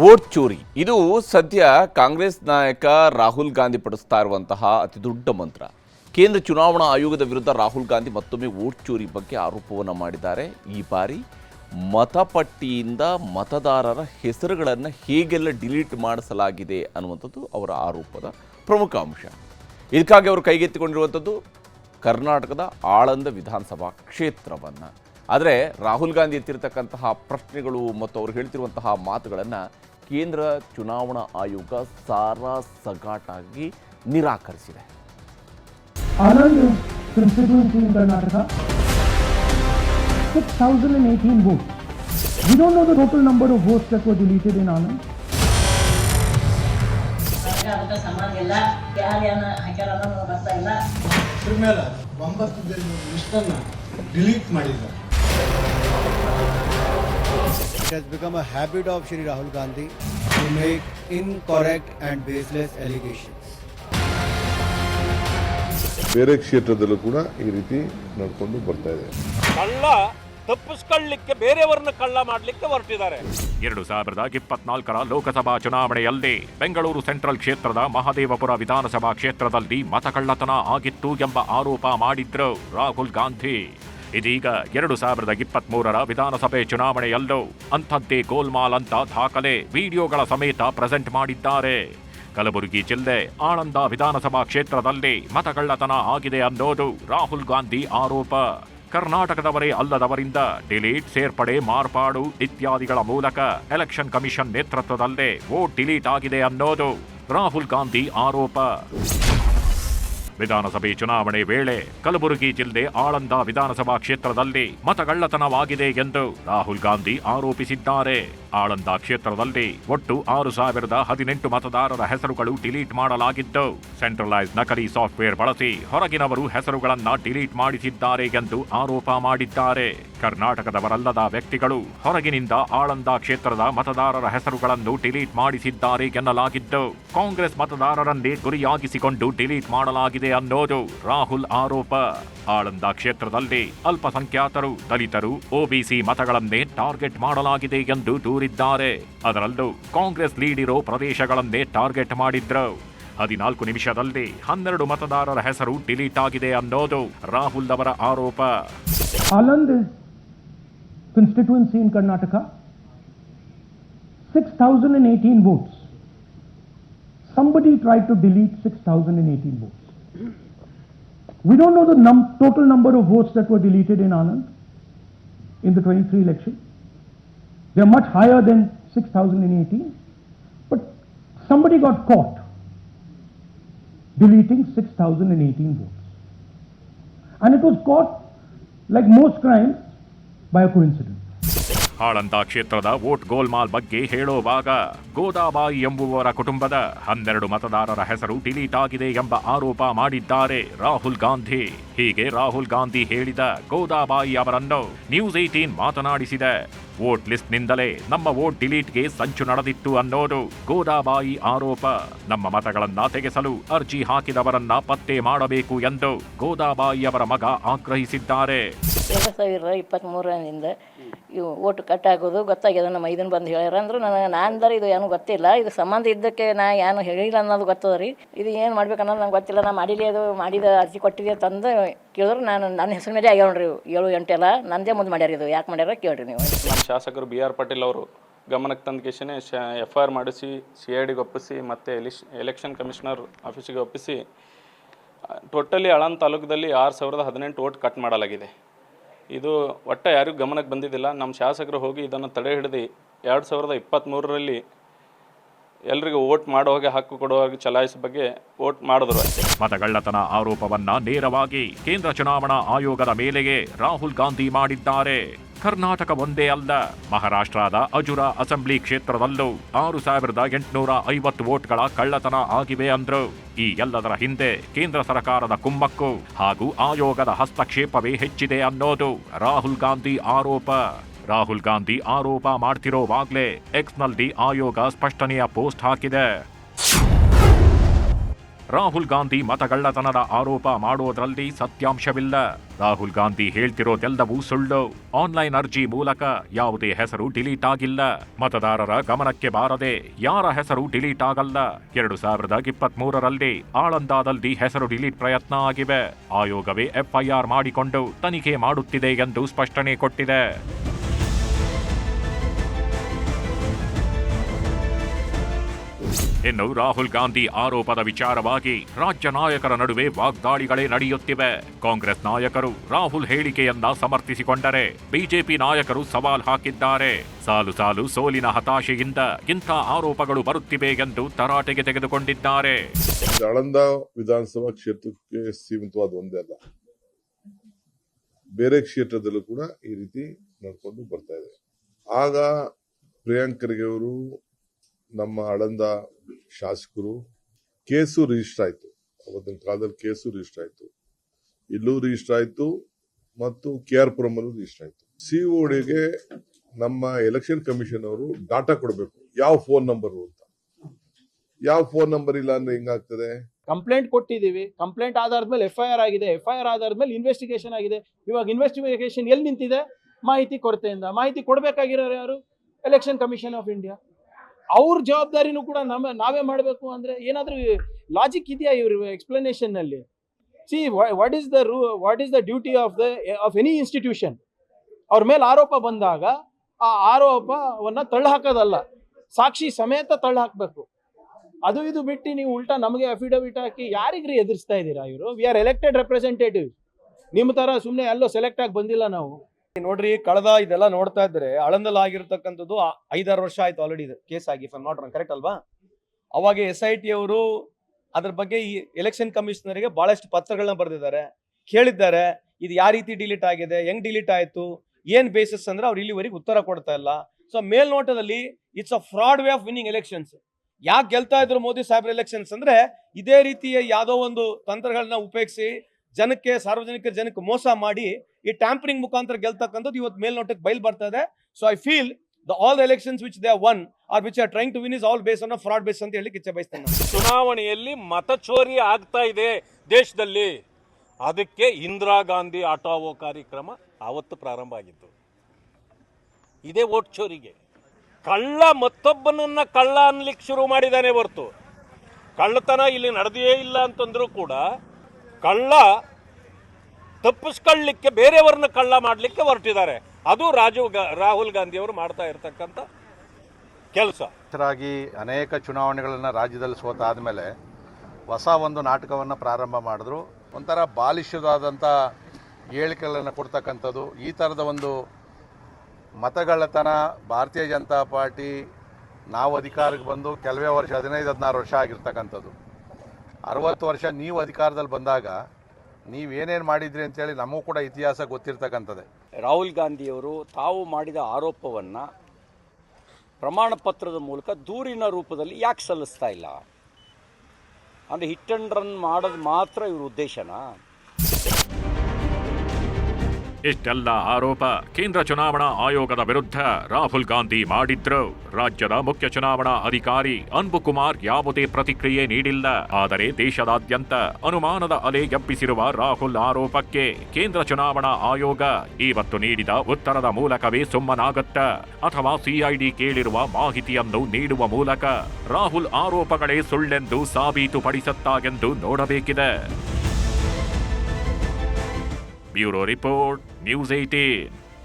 Vote ಚೋರಿ. ಇದು ಸದ್ಯ ಕಾಂಗ್ರೆಸ್ ನಾಯಕ ರಾಹುಲ್ ಗಾಂಧಿ ಪಡಿಸ್ತಾ ಇರುವಂತಹ ಅತಿ ದೊಡ್ಡ ಮಂತ್ರ. ಕೇಂದ್ರ ಚುನಾವಣಾ ಆಯೋಗದ ವಿರುದ್ಧ ರಾಹುಲ್ ಗಾಂಧಿ ಮತ್ತೊಮ್ಮೆ ವೋಟ್ ಚೋರಿ ಬಗ್ಗೆ ಆರೋಪವನ್ನು ಮಾಡಿದ್ದಾರೆ. ಈ ಬಾರಿ ಮತಪಟ್ಟಿಯಿಂದ ಮತದಾರರ ಹೆಸರುಗಳನ್ನು ಹೇಗೆಲ್ಲ ಡಿಲೀಟ್ ಮಾಡಿಸಲಾಗಿದೆ ಅನ್ನುವಂಥದ್ದು ಅವರ ಆರೋಪದ ಪ್ರಮುಖ ಅಂಶ. ಇದಕ್ಕಾಗಿ ಅವರು ಕೈಗೆತ್ತಿಕೊಂಡಿರುವಂಥದ್ದು ಕರ್ನಾಟಕದ ಆಳಂದ ವಿಧಾನಸಭಾ ಕ್ಷೇತ್ರವನ್ನು. ಆದರೆ ರಾಹುಲ್ ಗಾಂಧಿ ಎತ್ತಿರ್ತಕ್ಕಂತಹ ಪ್ರಶ್ನೆಗಳು ಮತ್ತು ಅವರು ಹೇಳ್ತಿರುವಂತಹ ಮಾತುಗಳನ್ನು ಕೇಂದ್ರ ಚುನಾವಣಾ ಆಯೋಗ ಸಾರಾ ಸಗಾಟಾಗಿ ನಿರಾಕರಿಸಿದೆ. Anand constituency in Karnataka, 6,018 votes. We don't know the total number of votes that were deleted in Anand. ಅದಕ್ಕೆ ಸಂಬಂಧ ಇಲ್ಲ? ಯಾರು ಏನು ಹಾಕ್ಯಾರ ಅನ್ನೋದು ನಮ್ಗೆ ಗೊತ್ತಾ ಇಲ್ಲ? ಇದ್ರ ಮೇಲೆ ಒಂಬತ್ತು ಡಿಲೀಟ್ ಮಾಡಿದ್ದಾರೆ. It has become a habit of Shri Rahul Gandhi to make incorrect and baseless allegations. ಬೇರೆ ಕ್ಷೇತ್ರದಲ್ಲೂ ಕೂಡ ಈ ರೀತಿ ನಡ್ಕೊಂಡು ಬರ್ತಾ ಇದೆ. ಕಳ್ಳ ತಪ್ಪಿಸ್ಕೊಳ್ಳಿಕ್ಕೆ ಬೇರೆಯವರನ್ನ ಕಳ್ಳ ಮಾಡಲಿಕ್ಕೆ ಹೊರಟಿದ್ದಾರೆ. ಎರಡು ಸಾವಿರದ ಇಪ್ಪತ್ನಾಲ್ಕರ ಲೋಕಸಭಾ ಚುನಾವಣೆಯಲ್ಲಿ ಬೆಂಗಳೂರು ಸೆಂಟ್ರಲ್ ಕ್ಷೇತ್ರದ ಮಹದೇವಪುರ ವಿಧಾನಸಭಾ ಕ್ಷೇತ್ರದಲ್ಲಿ ಮತಕಳ್ಳತನ ಆಗಿತ್ತು ಎಂಬ ಆರೋಪ ಮಾಡಿದ್ರು ರಾಹುಲ್ ಗಾಂಧಿ. ಇದೀಗ ಎರಡು ಸಾವಿರದ ಇಪ್ಪತ್ಮೂರರ ವಿಧಾನಸಭೆ ಚುನಾವಣೆಯಲ್ಲೂ ಅಂಥದ್ದೇ ಗೋಲ್ಮಾಲ್ ಅಂತ ದಾಖಲೆ ವಿಡಿಯೋಗಳ ಸಮೇತ ಪ್ರೆಸೆಂಟ್ ಮಾಡಿದ್ದಾರೆ. ಕಲಬುರಗಿ ಜಿಲ್ಲೆ ಆಳಂದ ವಿಧಾನಸಭಾ ಕ್ಷೇತ್ರದಲ್ಲಿ ಮತಗಳ್ಳತನ ಆಗಿದೆ ಅನ್ನೋದು ರಾಹುಲ್ ಗಾಂಧಿ ಆರೋಪ. ಕರ್ನಾಟಕದವರೇ ಅಲ್ಲದವರಿಂದ ಡಿಲೀಟ್, ಸೇರ್ಪಡೆ, ಮಾರ್ಪಾಡು ಇತ್ಯಾದಿಗಳ ಮೂಲಕ ಎಲೆಕ್ಷನ್ ಕಮಿಷನ್ ನೇತೃತ್ವದಲ್ಲೇ ವೋಟ್ ಡಿಲೀಟ್ ಆಗಿದೆ ಅನ್ನೋದು ರಾಹುಲ್ ಗಾಂಧಿ ಆರೋಪ. ವಿಧಾನಸಭೆ ಚುನಾವಣೆ ವೇಳೆ ಕಲಬುರಗಿ ಜಿಲ್ಲೆ ಆಳಂದ ವಿಧಾನಸಭಾ ಕ್ಷೇತ್ರದಲ್ಲಿ ಮತಗಳ್ಳತನವಾಗಿದೆ ಎಂದು ರಾಹುಲ್ ಗಾಂಧಿ ಆರೋಪಿಸಿದ್ದಾರೆ. ಆಳಂದ ಕ್ಷೇತ್ರದಲ್ಲಿ ಒಟ್ಟು ಆರು ಸಾವಿರದ ಹದಿನೆಂಟು ಮತದಾರರ ಹೆಸರುಗಳು ಡಿಲೀಟ್ ಮಾಡಲಾಗಿದ್ದು ಸೆಂಟ್ರಲೈಸ್ ನಕಲಿ ಸಾಫ್ಟ್ವೇರ್ ಬಳಸಿ ಹೊರಗಿನವರು ಹೆಸರುಗಳನ್ನು ಡಿಲೀಟ್ ಮಾಡಿಸಿದ್ದಾರೆ ಎಂದು ಆರೋಪ ಮಾಡಿದ್ದಾರೆ. ಕರ್ನಾಟಕದವರಲ್ಲದ ವ್ಯಕ್ತಿಗಳು ಹೊರಗಿನಿಂದ ಆಳಂದ ಕ್ಷೇತ್ರದ ಮತದಾರರ ಹೆಸರುಗಳನ್ನು ಡಿಲೀಟ್ ಮಾಡಿಸಿದ್ದಾರೆ ಎನ್ನಲಾಗಿದ್ದು, ಕಾಂಗ್ರೆಸ್ ಮತದಾರರನ್ನೇ ಗುರಿಯಾಗಿಸಿಕೊಂಡು ಡಿಲೀಟ್ ಮಾಡಲಾಗಿದೆ ಅನ್ನೋದು ರಾಹುಲ್ ಆರೋಪ. ಆಳಂದ ಕ್ಷೇತ್ರದಲ್ಲಿ ಅಲ್ಪಸಂಖ್ಯಾತರು, ದಲಿತರು ಒಬಿಸಿ ಮತಗಳನ್ನೇ ಟಾರ್ಗೆಟ್ ಮಾಡಲಾಗಿದೆ ಎಂದು ದೂರಿದ್ದಾರೆ. ಅದರಲ್ಲೂ ಕಾಂಗ್ರೆಸ್ ಲೀಡಿರೋ ಪ್ರದೇಶಗಳನ್ನೇ ಟಾರ್ಗೆಟ್ ಮಾಡಿದ್ರು. ಹದಿನಾಲ್ಕು ನಿಮಿಷದಲ್ಲಿ ಹನ್ನೆರಡು ಮತದಾರರ ಹೆಸರು ಡಿಲೀಟ್ ಆಗಿದೆ ಅನ್ನೋದು ರಾಹುಲ್ ಅವರ ಆರೋಪ. Constituency in Karnataka, 6,018 votes. Somebody tried to delete 6,018 votes. We don't know the num- total number of votes that were deleted in Anand in the 23 election. They're much higher than 6,018. But somebody got caught deleting 6,018 votes. And it was caught, like most crimes, coincidence. Aland ಕ್ಷೇತ್ರದ vote ಗೋಲ್ಮಾಲ್ ಬಗ್ಗೆ ಹೇಳುವಾಗ, ಗೋದಾಬಾಯಿ ಎಂಬುವರ ಕುಟುಂಬದ ಹನ್ನೆರಡು ಮತದಾರರ ಹೆಸರು delete ಆಗಿದೆ ಎಂಬ ಆರೋಪ ಮಾಡಿದ್ದಾರೆ ರಾಹುಲ್ ಗಾಂಧಿ ಹೀಗೆ ರಾಹುಲ್ ಗಾಂಧಿ ಹೇಳಿದ ಗೋದಾಬಾಯಿ ಅವರನ್ನು ನ್ಯೂಸ್ ಏಟೀನ್ ಮಾತನಾಡಿಸಿದೆ. ವೋಟ್ ಲಿಸ್ಟ್ನಿಂದಲೇ ನಮ್ಮ ವೋಟ್ ಡಿಲೀಟ್ಗೆ ಸಂಚು ನಡೆದಿತ್ತು ಅನ್ನೋದು ಗೋದಾಬಾಯಿ ಆರೋಪ. ನಮ್ಮ ಮತಗಳನ್ನ ತೆಗೆಸಲು ಅರ್ಜಿ ಹಾಕಿದವರನ್ನ ಪತ್ತೆ ಮಾಡಬೇಕು ಎಂದು ಗೋದಾಬಾಯಿ ಅವರ ಮಗ ಆಗ್ರಹಿಸಿದ್ದಾರೆ. ಎರಡು ಸಾವಿರದ ಇಪ್ಪತ್ತ್ಮೂರರಿಂದ ಇವು ಓಟು ಕಟ್ ಆಗೋದು ಗೊತ್ತಾಗ್ಯದ. ನಮ್ಮ ಇದನ್ನ ಬಂದು ಹೇಳ್ಯಾರ ಅಂದ್ರೆ ನನಗೆ ನಾನಂದ್ರೆ ಇದು ಏನು ಗೊತ್ತಿಲ್ಲ. ಇದು ಸಂಬಂಧ ಇದ್ದಕ್ಕೆ ನಾ ಏನು ಹೇಳಿಲ್ಲ ಅನ್ನೋದು ಗೊತ್ತದ ರೀ. ಇದು ಏನು ಮಾಡ್ಬೇಕು ಅನ್ನೋದು ನಂಗೆ ಗೊತ್ತಿಲ್ಲ. ನಾ ಮಾಡಿಲ್ಲ ಅದು, ಮಾಡಿದ ಅರ್ಜಿ ಕೊಟ್ಟಿದೆ ತಂದು ಕೇಳಿದ್ರೆ ನಾನು ನನ್ನ ಹೆಸರು ಮೇಲೆ ಆಗ್ಯಾವ ನೋಡ್ರಿ ಏಳು ಏಳು ಎಂಟೆಲ್ಲ ನಂದೇ ಮುಂದೆ ಮಾಡ್ಯಾರ ಇದು. ಯಾಕೆ ಮಾಡ್ಯಾರ ಕೇಳ್ರಿ ನೀವು. ನಮ್ಮ ಶಾಸಕರು ಬಿ ಆರ್ ಪಾಟೀಲ್ ಅವರು ಗಮನಕ್ಕೆ ತಂದ ಕೇಶನೇ ಶ ಎಫ್ ಆರ್ ಮಾಡಿಸಿ ಸಿ ಐ ಡಿಗೆ ಒಪ್ಪಿಸಿ, ಮತ್ತು ಎಲಿಶ್ ಎಲೆಕ್ಷನ್ ಕಮಿಷನರ್ ಆಫೀಸಿಗೆ ಒಪ್ಪಿಸಿ ಟೋಟಲಿ ಅಳನ್ ತಾಲೂಕದಲ್ಲಿ ಆರು ಸಾವಿರದ ಹದಿನೆಂಟು ಓಟ್ ಕಟ್ ಮಾಡಲಾಗಿದೆ. ಇದು ಒಟ್ಟು ಯಾರಿಗೂ ಗಮನಕ್ಕೆ ಬಂದಿದ್ದಿಲ್ಲ. ನಮ್ಮ ಶಾಸಕರು ಹೋಗಿ ಇದನ್ನು ತಡೆ ಹಿಡಿದು ಎರಡು ಸಾವಿರದ ಇಪ್ಪತ್ತ್ಮೂರರಲ್ಲಿ ಎಲ್ರಿಗೂ ಓಟ್ ಹಾಗೆ ಹಕ್ಕು ಕೊಡುವಾಗ ಚಲಾಯಿಸೋ ಬಗ್ಗೆ ಓಟ್ ಮಾಡಿದ್ರು ಮತಗಳ್ಳತನ ಆರೋಪವನ್ನ ನೇರವಾಗಿ ಕೇಂದ್ರ ಚುನಾವಣಾ ಆಯೋಗದ ಮೇಲೆಯೇ ರಾಹುಲ್ ಗಾಂಧಿ ಮಾಡಿದ್ದಾರೆ. ಕರ್ನಾಟಕ ಒಂದೇ ಅಲ್ಲ, ಮಹಾರಾಷ್ಟ್ರದ ಅಜುರ ಅಸೆಂಬ್ಲಿ ಕ್ಷೇತ್ರದಲ್ಲೂ ಆರು ಸಾವಿರದ ಎಂಟುನೂರ ಐವತ್ತು ವೋಟ್ಗಳ ಕಳ್ಳತನ ಆಗಿವೆ ಅಂದ್ರು. ಈ ಎಲ್ಲದರ ಹಿಂದೆ ಕೇಂದ್ರ ಸರ್ಕಾರದ ಕುಮ್ಮಕ್ಕು ಹಾಗೂ ಆಯೋಗದ ಹಸ್ತಕ್ಷೇಪವೇ ಹೆಚ್ಚಿದೆ ಅನ್ನೋದು ರಾಹುಲ್ ಗಾಂಧಿ ಆರೋಪ. ರಾಹುಲ್ ಗಾಂಧಿ ಆರೋಪ ಮಾಡ್ತಿರೋವಾಗ್ಲೇ ಎಕ್ಸ್ನಲ್ಲಿ ಆಯೋಗ ಸ್ಪಷ್ಟನೆಯ ಪೋಸ್ಟ್ ಹಾಕಿದೆ. ರಾಹುಲ್ ಗಾಂಧಿ ಮತಗಳ್ಳತನದ ಆರೋಪ ಮಾಡೋದ್ರಲ್ಲಿ ಸತ್ಯಾಂಶವಿಲ್ಲ. ರಾಹುಲ್ ಗಾಂಧಿ ಹೇಳ್ತಿರೋದೆಲ್ಲವೂ ಸುಳ್ಳು. ಆನ್ಲೈನ್ ಅರ್ಜಿ ಮೂಲಕ ಯಾವುದೇ ಹೆಸರು ಡಿಲೀಟ್ ಆಗಿಲ್ಲ. ಮತದಾರರ ಗಮನಕ್ಕೆ ಬಾರದೆ ಯಾರ ಹೆಸರು ಡಿಲೀಟ್ ಆಗಲ್ಲ. ಎರಡು ಸಾವಿರದ ಇಪ್ಪತ್ತ್ ಮೂರರಲ್ಲಿ ಆಳಂದಾದಲ್ಲಿ ಹೆಸರು ಡಿಲೀಟ್ ಪ್ರಯತ್ನ ಆಗಿವೆ. ಆಯೋಗವೇ ಎಫ್ಐಆರ್ ಮಾಡಿಕೊಂಡು ತನಿಖೆ ಮಾಡುತ್ತಿದೆ ಎಂದು ಸ್ಪಷ್ಟನೆ ಕೊಟ್ಟಿದೆ. ಇನ್ನು ರಾಹುಲ್ ಗಾಂಧಿ ಆರೋಪದ ವಿಚಾರವಾಗಿ ರಾಜ್ಯ ನಾಯಕರ ನಡುವೆ ವಾಗ್ದಾಳಿಗಳೇ ನಡೆಯುತ್ತಿವೆ. ಕಾಂಗ್ರೆಸ್ ನಾಯಕರು ರಾಹುಲ್ ಹೇಳಿಕೆಯನ್ನ ಸಮರ್ಥಿಸಿಕೊಂಡರೆ ಬಿಜೆಪಿ ನಾಯಕರು ಸವಾಲ್ ಹಾಕಿದ್ದಾರೆ. ಸಾಲು ಸಾಲು ಸೋಲಿನ ಹತಾಶೆಯಿಂದ ಇಂಥ ಆರೋಪಗಳು ಬರುತ್ತಿವೆ ಎಂದು ತರಾಟೆಗೆ ತೆಗೆದುಕೊಂಡಿದ್ದಾರೆ. ವಿಧಾನಸಭಾ ಕ್ಷೇತ್ರಕ್ಕೆ ಸೀಮಿತವಾದ ಒಂದೇ ಬೇರೆ ಕ್ಷೇತ್ರದಲ್ಲೂ ಕೂಡ ಈ ರೀತಿ ನಡ್ಕೊಂಡು ಬರ್ತಾ ಇದೆ. ಆಗ ಪ್ರಿಯಾಂಕ್ ಖರ್ಗೆ ಅವರು ನಮ್ಮ ಆಳಂದ ಶಾಸಕರು ಕೇಸು ರಿಜಿಸ್ಟರ್ ಆಯ್ತು. ಅವತ್ತಿನ ಕಾಲದಲ್ಲಿ ಕೇಸು ರಿಜಿಸ್ಟರ್ ಆಯ್ತು. ಇಲ್ಲೂ ರಿಜಿಸ್ಟರ್ ಆಯ್ತು ಮತ್ತು ಕೆ ಆರ್ ಪುರಮಲ್ಲೂ ರಿಜಿಸ್ಟರ್ ಆಯ್ತು. ಸಿಒಡಿಗೆ ನಮ್ಮ ಎಲೆಕ್ಷನ್ ಕಮಿಷನ್ ಅವರು ಡಾಟಾ ಕೊಡಬೇಕು. ಯಾವ ಫೋನ್ ನಂಬರ್ ಅಂತ. ಯಾವ ಫೋನ್ ನಂಬರ್ ಇಲ್ಲ ಅಂದ್ರೆ ಹಿಂಗಾಗ್ತದೆ? ಕಂಪ್ಲೇಂಟ್ ಕೊಟ್ಟಿದ್ದೀವಿ. ಕಂಪ್ಲೇಂಟ್ ಆಧಾರದ ಮೇಲೆ ಎಫ್ ಐ ಆರ್ ಆಗಿದೆ. ಎಫ್ ಐ ಆರ್ ಆಧಾರದ ಮೇಲೆ ಇನ್ವೆಸ್ಟಿಗೇಷನ್ ಆಗಿದೆ. ಇವಾಗ ಇನ್ವೆಸ್ಟಿಗೇಷನ್ ಎಲ್ಲಿ ನಿಂತಿದೆ? ಮಾಹಿತಿ ಕೊರತೆಯಿಂದ. ಮಾಹಿತಿ ಕೊಡಬೇಕಾಗಿರೋರು ಯಾರು? ಎಲೆಕ್ಷನ್ ಕಮಿಷನ್ ಆಫ್ ಇಂಡಿಯಾ ಅವ್ರ ಜವಾಬ್ದಾರಿನೂ ಕೂಡ ನಮ್ಮ ನಾವೇ ಮಾಡಬೇಕು ಅಂದ್ರೆ ಏನಾದರೂ ಲಾಜಿಕ್ ಇದೆಯಾ ಇವ್ರ ಎಕ್ಸ್ಪ್ಲನೇಷನ್ನಲ್ಲಿ see what is the rule what is the duty of the of any institution ಅವ್ರ ಮೇಲೆ ಆರೋಪ ಬಂದಾಗ ಆ ಆರೋಪವನ್ನ ತಳ್ಳಿ ಹಾಕೋದಲ್ಲ. ಸಾಕ್ಷಿ ಸಮೇತ ತಳ್ಳಿ ಹಾಕಬೇಕು. ಅದು ಇದು ಬಿಟ್ಟು ನೀವು ಉಲ್ಟಾ ನಮಗೆ ಅಫಿಡವಿಟ್ ಹಾಕಿ ಯಾರಿಗ್ರಿ ಎದುರಿಸ್ತಾ ಇದ್ದೀರಾ ಇವರು? ವಿ ಆರ್ ಎಲೆಕ್ಟೆಡ್ ರೆಪ್ರೆಸೆಂಟೇಟಿವ್ ನಿಮ್ಮ ಥರ ಸುಮ್ಮನೆ ಎಲ್ಲೋ ಸೆಲೆಕ್ಟ್ ಆಗಿ ಬಂದಿಲ್ಲ ನಾವು. ನೋಡ್ರಿ, ಕಳೆದ ಇದೆಲ್ಲ ನೋಡ್ತಾ ಇದ್ರೆ ಆಳಂದಲ ಆಗಿರ್ತಕ್ಕಂಥದ್ದು ಐದಾರು ವರ್ಷ ಆಯ್ತು ಆಲ್ರೆಡಿ ಇದು ಕೇಸ್ ಆಗಿ ಇಫ್ ನಾಟ್ ಕರೆಕ್ಟ್ ಅಲ್ವಾ? ಅವಾಗ ಎಸ್ ಐ ಟಿ ಅವರು ಅದ್ರ ಬಗ್ಗೆ ಈ ಎಲೆಕ್ಷನ್ ಕಮಿಷನರ್ಗೆ ಬಹಳಷ್ಟು ಪತ್ರಗಳನ್ನ ಬರೆದಿದ್ದಾರೆ. ಕೇಳಿದ್ದಾರೆ, ಇದು ಯಾವ ರೀತಿ ಡಿಲೀಟ್ ಆಗಿದೆ, ಹೆಂಗ್ ಡಿಲೀಟ್ ಆಯ್ತು, ಏನ್ ಬೇಸಿಸ್ ಅಂದ್ರೆ ಅವ್ರು ಇಲ್ಲಿವರೆಗೆ ಉತ್ತರ ಕೊಡ್ತಾ ಇಲ್ಲ. So ಮೇಲ್ನೋಟದಲ್ಲಿ it's a fraud way of winning elections ಯಾಕೆ ಗೆಲ್ತಾ ಇದ್ರು ಮೋದಿ ಸಾಹೇಬ್ರ ಎಲೆಕ್ಷನ್ಸ್ ಅಂದ್ರೆ ಇದೇ ರೀತಿಯ ಯಾವುದೋ ಒಂದು ತಂತ್ರಗಳನ್ನ ಉಪಯೋಗಿಸಿ ಜನಕ್ಕೆ ಸಾರ್ವಜನಿಕ ಜನಕ್ಕೆ ಮೋಸ ಮಾಡಿ ಈ ಟ್ಯಾಂಪರಿಂಗ್ ಮುಖಾಂತರ ಗೆಲ್ತಕ್ಕಂಥದ್ದು ಇವತ್ತು ಮೇಲ್ನೋಟಕ್ಕೆ ಬಯಲು ಬರ್ತಾ ಇದೆ. So I feel the all elections which they won or which are trying to win is all base on fraud base ಅಂತ ಹೇಳಿ ಕಿಚ್ಚ ಬಯಸ್ತೇನೆ ಚುನಾವಣೆಯಲ್ಲಿ ಚುನಾವಣೆಯಲ್ಲಿ ಮತಚೋರಿ ಆಗ್ತಾ ಇದೆ ದೇಶದಲ್ಲಿ. ಅದಕ್ಕೆ ಇಂದಿರಾ ಗಾಂಧಿ ಆಟಾವೋ ಕಾರ್ಯಕ್ರಮ ಆವತ್ತು ಪ್ರಾರಂಭ ಆಗಿತ್ತು ಇದೇ ಓಟ್ ಚೋರಿಗೆ. ಕಳ್ಳ ಮತ್ತೊಬ್ಬನನ್ನ ಕಳ್ಳ ಅನ್ಲಿಕ್ಕೆ ಶುರು ಮಾಡಿದಾನೆ ಹೊರತು. ಕಳ್ಳತನ ಇಲ್ಲಿ ನಡೆದೇ ಇಲ್ಲ ಅಂತಂದ್ರೂ ಕೂಡ ಕಳ್ಳ ತಪ್ಪಿಸ್ಕೊಳ್ಳಿಕ್ಕೆ ಬೇರೆಯವ್ರನ್ನ ಕಳ್ಳ ಮಾಡಲಿಕ್ಕೆ ಹೊರಟಿದ್ದಾರೆ. ಅದು ರಾಜೀವ್ ಗಾ, ರಾಹುಲ್ ಗಾಂಧಿಯವರು ಮಾಡ್ತಾ ಇರ್ತಕ್ಕಂಥ ಕೆಲಸ. ಅನೇಕ ಚುನಾವಣೆಗಳನ್ನು ರಾಜ್ಯದಲ್ಲಿ ಸೋತಾದ ಮೇಲೆ ಹೊಸ ಒಂದು ನಾಟಕವನ್ನು ಪ್ರಾರಂಭ ಮಾಡಿದ್ರು. ಒಂಥರ ಬಾಲಿಷ್ಯದಾದಂಥ ಹೇಳಿಕೆಗಳನ್ನು ಕೊಡ್ತಕ್ಕಂಥದ್ದು. ಈ ಥರದ ಒಂದು ಮತಗಳತನ ಭಾರತೀಯ ಜನತಾ ಪಾರ್ಟಿ ನಾವು ಅಧಿಕಾರಕ್ಕೆ ಬಂದು ಕೆಲವೇ ವರ್ಷ, ಹದಿನೈದು, ಹದಿನಾರು ವರ್ಷ ಆಗಿರ್ತಕ್ಕಂಥದ್ದು. ಅರವತ್ತು ವರ್ಷ ನೀವು ಅಧಿಕಾರದಲ್ಲಿ ಬಂದಾಗ ನೀವೇನೇನು ಮಾಡಿದ್ರಿ ಅಂತೇಳಿ ನಮಗೂ ಕೂಡ ಇತಿಹಾಸ ಗೊತ್ತಿರ್ತಕ್ಕಂಥದ್ದೇ. ರಾಹುಲ್ ಗಾಂಧಿಯವರು ತಾವು ಮಾಡಿದ ಆರೋಪವನ್ನು ಪ್ರಮಾಣ ಪತ್ರದ ಮೂಲಕ ದೂರಿನ ರೂಪದಲ್ಲಿ ಯಾಕೆ ಸಲ್ಲಿಸ್ತಾ ಇಲ್ಲ? ಅಂದರೆ ಹಿಟ್ ಅಂಡ್ ರನ್ ಮಾಡೋದು ಮಾತ್ರ ಇವ್ರ ಉದ್ದೇಶನಾ? ಇಷ್ಟೆಲ್ಲ ಆರೋಪ ಕೇಂದ್ರ ಚುನಾವಣಾ ಆಯೋಗದ ವಿರುದ್ಧ ರಾಹುಲ್ ಗಾಂಧಿ ಮಾಡಿದ್ರು. ರಾಜ್ಯದ ಮುಖ್ಯ ಚುನಾವಣಾ ಅಧಿಕಾರಿ ಅನ್ಬು ಕುಮಾರ್ ಯಾವುದೇ ಪ್ರತಿಕ್ರಿಯೆ ನೀಡಿಲ್ಲ. ಆದರೆ ದೇಶದಾದ್ಯಂತ ಅನುಮಾನದ ಅಲೆ ಎಬ್ಬಿಸಿರುವ ರಾಹುಲ್ ಆರೋಪಕ್ಕೆ ಕೇಂದ್ರ ಚುನಾವಣಾ ಆಯೋಗ ಇವತ್ತು ನೀಡಿದ ಉತ್ತರದ ಮೂಲಕವೇ ಸುಮ್ಮನಾಗತ್ತ. ಅಥವಾ ಸಿಐಡಿ ಕೇಳಿರುವ ಮಾಹಿತಿಯನ್ನು ನೀಡುವ ಮೂಲಕ ರಾಹುಲ್ ಆರೋಪಗಳೇ ಸುಳ್ಳೆಂದು ಸಾಬೀತುಪಡಿಸತ್ತಾಗೆಂದು ನೋಡಬೇಕಿದೆ. Bureau report. News eighteen